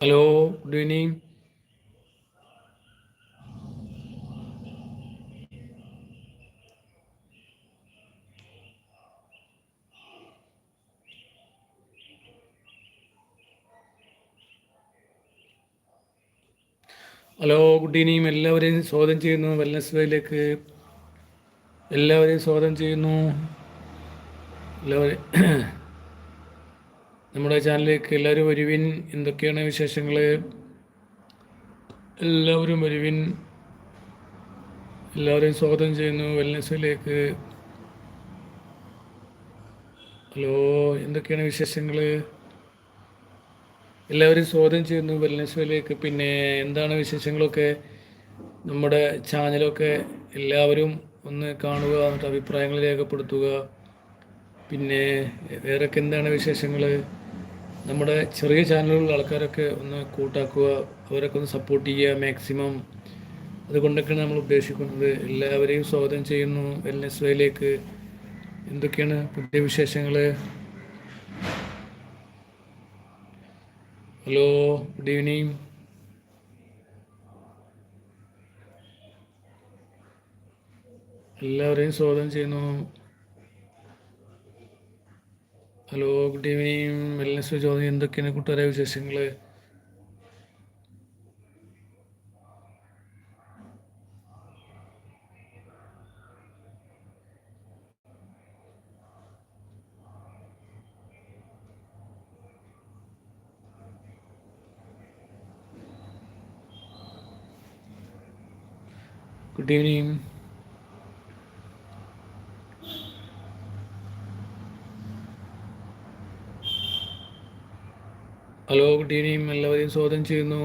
Hello good evening hello good evening എല്ലാവരെയും സ്വാഗതം ചെയ്യുന്നു. വെൽനസ് വേയിലേക്ക് എല്ലാവരെയും സ്വാഗതം ചെയ്യുന്നു. എല്ലാവരും നമ്മുടെ ചാനലിലേക്ക് എല്ലാവരും വരുവിൻ. എന്തൊക്കെയാണ് വിശേഷങ്ങൾ എല്ലാവരും വരുവിൻ. എല്ലാവരെയും സ്വാഗതം ചെയ്യുന്നു വെൽനസിലേക്ക് ഹലോ എന്തൊക്കെയാണ് വിശേഷങ്ങൾ എല്ലാവരും സ്വാഗതം ചെയ്യുന്നു വെൽനസിലേക്ക് പിന്നെ എന്താണ് വിശേഷങ്ങളൊക്കെ? നമ്മുടെ ചാനലൊക്കെ എല്ലാവരും ഒന്ന് കാണുക എന്നിട്ട് അഭിപ്രായങ്ങൾ രേഖപ്പെടുത്തുക. പിന്നെ വേറൊക്കെ എന്താണ് വിശേഷങ്ങൾ നമ്മുടെ ചെറിയ ചാനലുകളിലുള്ള ആൾക്കാരൊക്കെ ഒന്ന് കൂട്ടാക്കുക അവരൊക്കെ ഒന്ന് സപ്പോർട്ട് ചെയ്യുക മാക്സിമം അതുകൊണ്ടൊക്കെയാണ് നമ്മൾ ഉദ്ദേശിക്കുന്നത് എല്ലാവരെയും സ്വാഗതം ചെയ്യുന്നു വെൽനെസ് വേയിലേക്ക് എന്തൊക്കെയാണ് പുതിയ വിശേഷങ്ങൾ ഹലോ ഗുഡ് ഈവനിങ് എല്ലാവരെയും സ്വാഗതം ചെയ്യുന്നു. ഹലോ ഗുഡ് ഈവനിങ് വെൽനസ് ചോദ്യം എന്തൊക്കെയാണ് കൂട്ടുകാരെ വിശേഷങ്ങൾ good evening hello good evening എല്ലാവരെയും സ്വാഗതം ചെയ്യുന്നു.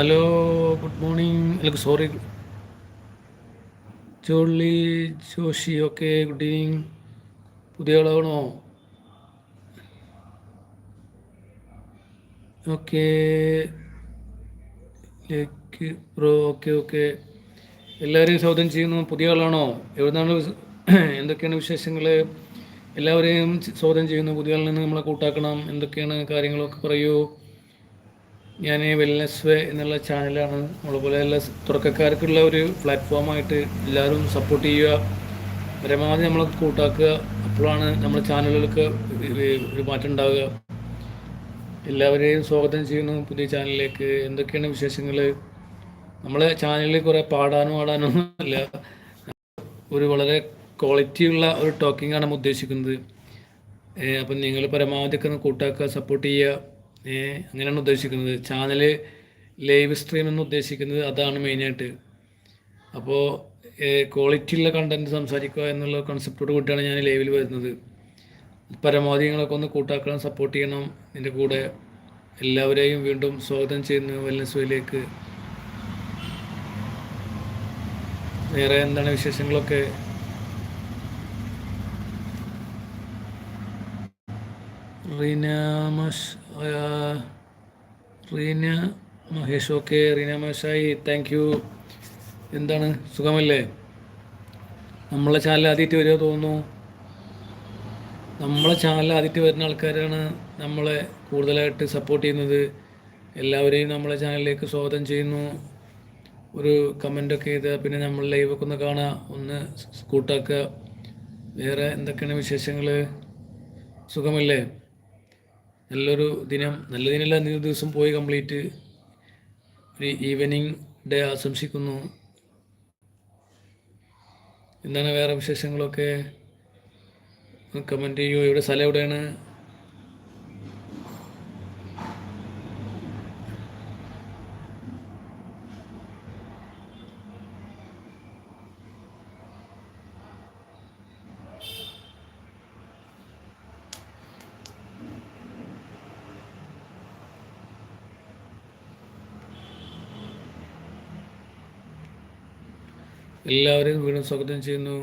Hello good morning. അല്ല sorry. Jolly Joshi okay good evening. പുതിയ ആളാണോ? Okay. Lake bro okay okay. എല്ലാവരെയും സ്വാഗതം ചെയ്യുന്നു. പുതിയ ആളാണോ? എവിടുന്നാണ് എന്തൊക്കെയാണ് വിശേഷങ്ങൾ എല്ലാവരെയും സ്വാഗതം ചെയ്യുന്നു. പുതിയ ആളിൽ നിന്ന് നമ്മളെ കൂട്ടാക്കണം. എന്തൊക്കെയാണ് കാര്യങ്ങളൊക്കെ പറയൂ. ഞാൻ വെൽനെസ് വേ എന്നുള്ള ചാനലാണ് അതുപോലെ എല്ലാ തുടക്കക്കാർക്കുള്ള ഒരു പ്ലാറ്റ്ഫോമായിട്ട് എല്ലാവരും സപ്പോർട്ട് ചെയ്യുക. പരമാവധി നമ്മളെ കൂട്ടാക്കുക. അപ്പോഴാണ് നമ്മുടെ ചാനലുകൾക്ക് ഒരു മാറ്റം ഉണ്ടാവുക. എല്ലാവരെയും സ്വാഗതം ചെയ്യുന്നു പുതിയ ചാനലിലേക്ക് എന്തൊക്കെയാണ് വിശേഷങ്ങൾ നമ്മളെ ചാനലിൽ കുറേ പാടാനും ആടാനും ഒന്നുമില്ല ഒരു വളരെ ക്വാളിറ്റി ഉള്ള ഒരു ടോക്കിംഗ് ആണ് നമ്മൾ ഉദ്ദേശിക്കുന്നത്. അപ്പം നിങ്ങൾ പരമാവധി ഒക്കെ കൂട്ടാക്കുക സപ്പോർട്ട് ചെയ്യുക. അങ്ങനെയാണ് ഉദ്ദേശിക്കുന്നത്. ചാനൽ ലൈവ് സ്ട്രീം എന്ന് ഉദ്ദേശിക്കുന്നത് അതാണ് മെയിനായിട്ട് അപ്പോൾ ക്വാളിറ്റി ഉള്ള കണ്ടന്റ് സംസാരിക്കുക എന്നുള്ള കോൺസെപ്റ്റോട് കൂട്ടിയാണ് ഞാൻ ലൈവിൽ വരുന്നത്. പരമാവധി നിങ്ങളൊക്കെ ഒന്ന് കൂട്ടാക്കണം സപ്പോർട്ട് ചെയ്യണം. എന്റെ കൂടെ എല്ലാവരെയും വീണ്ടും സ്വാഗതം ചെയ്യുന്നു വെൽനസ് വേയിലേക്ക് വേറെ എന്താണ് വിശേഷങ്ങളൊക്കെ? റീന മഷ് ആ, റീന മഹേഷ് ഓക്കെ. റീന മഹേഷായി താങ്ക് യു എന്താണ്? സുഖമല്ലേ? നമ്മളെ ചാനൽ ആദ്യമായിട്ട് വരുമോ തോന്നുന്നു. നമ്മളെ ചാനൽ ആദ്യമായിട്ട് വരുന്ന ആൾക്കാരാണ് നമ്മളെ കൂടുതലായിട്ട് സപ്പോർട്ട് ചെയ്യുന്നത്. എല്ലാവരെയും നമ്മളെ ചാനലിലേക്ക് സ്വാഗതം ചെയ്യുന്നു. ഒരു കമന്റൊക്കെ ചെയ്ത് പിന്നെ നമ്മൾ ലൈവൊക്കെ ഒന്ന് കാണുക ഒന്ന് കൂട്ടാക്കുക. വേറെ എന്തൊക്കെയാണ് വിശേഷങ്ങൾ സുഖമല്ലേ? നല്ലൊരു ദിനം നല്ല ദിനമല്ല അഞ്ച് ദിവസം പോയി കംപ്ലീറ്റ് ഒരു ഈവനിങ് ഡേ ആശംസിക്കുന്നു. എന്താണ് വേറെ വിശേഷങ്ങളൊക്കെ? കമന്റ് ചെയ്യൂ. ഇവിടെ സ്ഥലം എവിടെയാണ്? എല്ലാവരെയും വീണ്ടും സ്വാഗതം ചെയ്യുന്നു.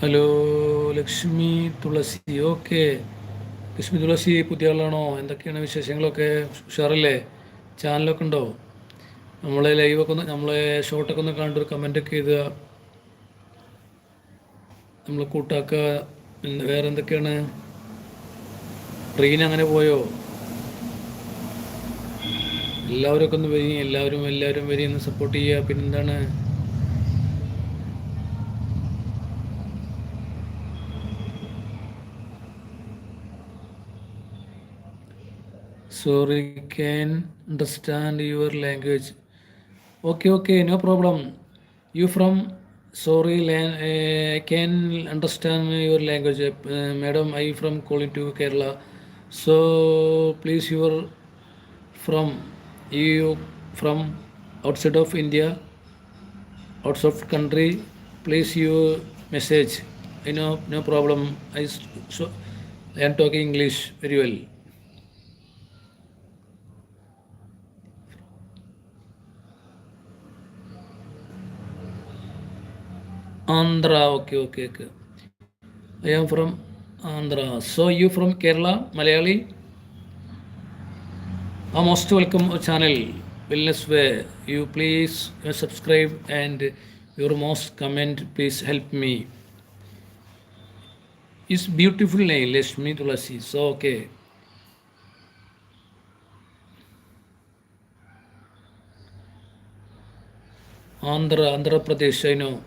ഹലോ. ലക്ഷ്മി തുളസി. ഓക്കെ. ലക്ഷ്മി തുളസി പുതിയ ആളാണോ എന്തൊക്കെയാണ് വിശേഷങ്ങളൊക്കെ? ഉഷാറല്ലേ? ചാനലൊക്കെ ഉണ്ടോ? നമ്മളെ ലൈവൊക്കെ ഒന്ന് നമ്മളെ ഷോട്ടൊക്കെ ഒന്ന് കണ്ടൊരു കമന്റൊക്കെ ചെയ്തുക നമ്മൾ കൂട്ടാക്കുക വേറെ എന്തൊക്കെയാണ്? ട്രെയിൻ അങ്ങനെ പോയോ? എല്ലാവരും ഒക്കെ ഒന്ന് വരി എല്ലാവരും എല്ലാവരും വരി ഒന്ന് സപ്പോർട്ട് ചെയ്യുക. പിന്നെന്താണ്? Sorry can understand your language. Okay okay no problem. You from sorry uh, can understand your language. Uh, madam i from calling to kerala. So please you are from you from outside of india outside of country please you message. You know no problem. I so i am talking english very well Andhra, okay, okay, okay. I am from Andhra. So you from Kerala, Malayali? Ah, most welcome channel Wellness Way. You please uh, subscribe and your most comment please help me. It's beautiful name, Lashmi Tulasi. So okay. Andhra, Andhra Pradesh, I know.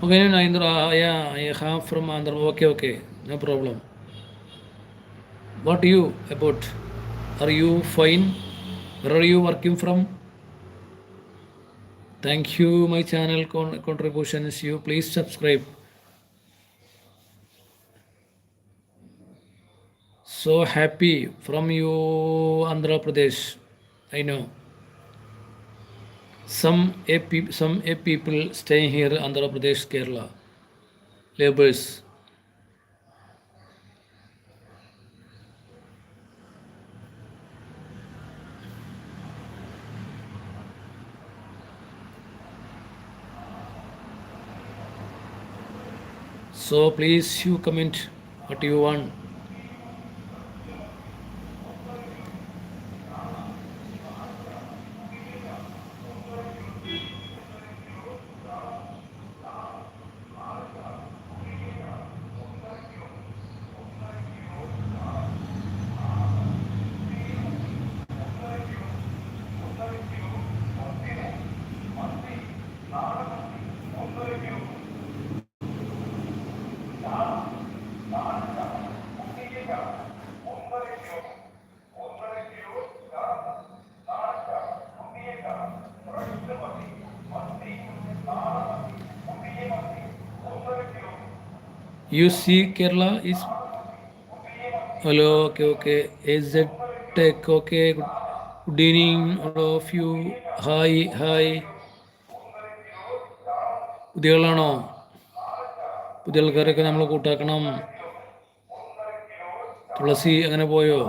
Okay, no, Indra, yeah, I from Andhra. Okay, okay, no problem. What you about? Are you fine? Where are you working from? Thank you, my channel con- contributions. You please subscribe. So happy from you, Andhra Pradesh. I know some a pe- some a people staying here Andhra Pradesh, Kerala, laborers. So please you comment what you want. You see Kerala is hello okay okay is it tech okay good evening all of you hi hi പുതിയ ആളാണോ പുതിയ ആൾക്കാരൊക്കെ നമ്മൾ കൂട്ടാക്കണം തുളസി അങ്ങനെ പോയോ